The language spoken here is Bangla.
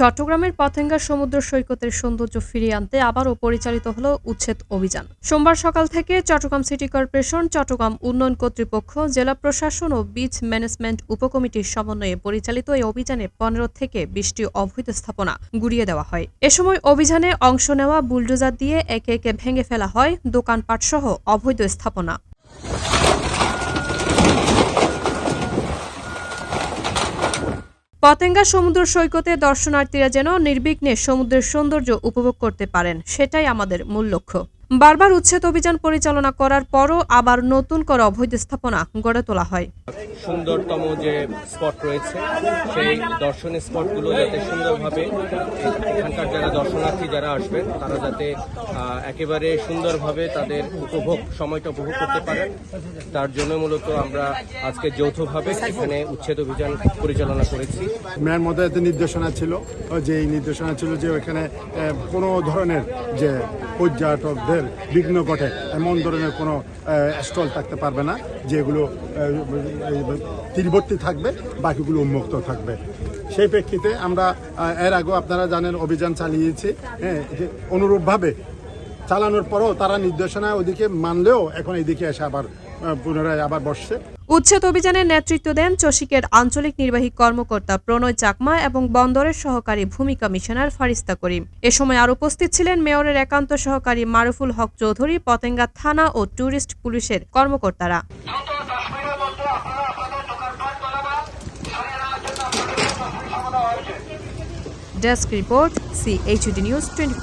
চট্টগ্রামের পতেঙ্গা সমুদ্র সৈকতের সৌন্দর্য ফিরিয়ে আনতে আবারও পরিচালিত হল উচ্ছেদ অভিযান। সোমবার সকাল থেকে চট্টগ্রাম সিটি কর্পোরেশন, চট্টগ্রাম উন্নয়ন কর্তৃপক্ষ, জেলা প্রশাসন ও বিচ ম্যানেজমেন্ট উপকমিটির সমন্বয়ে পরিচালিত এই অভিযানে পনেরো থেকে বিশটি অবৈধ স্থাপনা গুড়িয়ে দেওয়া হয়। এ সময় অভিযানে অংশ নেওয়া বুলডোজার দিয়ে একে একে ভেঙে ফেলা হয় দোকানপাট সহ অবৈধ স্থাপনা। পতেঙ্গা সমুদ্র সৈকতে দর্শনার্থীরা যেন নির্বিঘ্নে সমুদ্রের সৌন্দর্য উপভোগ করতে পারেন, সেটাই আমাদের মূল লক্ষ্য। বারবার উচ্ছেদ অভিযান পরিচালনা করার পরও আবার নতুন করে অবৈধ স্থাপনা গড়ে তোলা হয়। সুন্দরতম যে স্পট রয়েছে সেই দর্শনীয় স্পটগুলো যাতে সুন্দরভাবে এখানকার যারা দর্শনার্থী যারা আসবেন তারা যাতে একেবারে সুন্দরভাবে তাদের উপভোগ সময়টা উপভোগ করতে পারেন। তার জন্য মূলত আমরা আজকে যৌথভাবে এখানে উচ্ছেদ অভিযান পরিচালনা করেছি। মেয়ের মধ্যে একটা নির্দেশনা ছিল যে এই নির্দেশনা ছিল যে ওইখানে কোনো ধরনের যে পর্যটকদের বিঘ্ন ঘটে, এমন ধরনের কোনো স্টল থাকতে পারবে না, যেগুলো তীরবর্তী থাকবে, বাকিগুলো উন্মুক্ত থাকবে। সেই প্রেক্ষিতে আমরা এর আগেও আপনারা জানেন, অভিযান চালিয়েছি হ্যাঁ অনুরূপভাবে চালানোর পরও তারা নির্দেশনা ওদিকে মানলেও এখন এইদিকে এসে আবার পুনরায় আবার বসছে। উচ্ছেদ অভিযানের নেতৃত্ব দেন চসিকের আঞ্চলিক নির্বাহী কর্মকর্তা প্রণয় চাকমা এবং বন্দরের সহকারী ভূমি কমিশনার ফারিস্তা করিম। এ সময় আর উপস্থিত ছিলেন মেয়রের একান্ত সহকারী মারুফুল হক চৌধুরী, পতেঙ্গা থানা ও ট্যুরিস্ট পুলিশের কর্মকর্তারা। Desk report CHD news twenty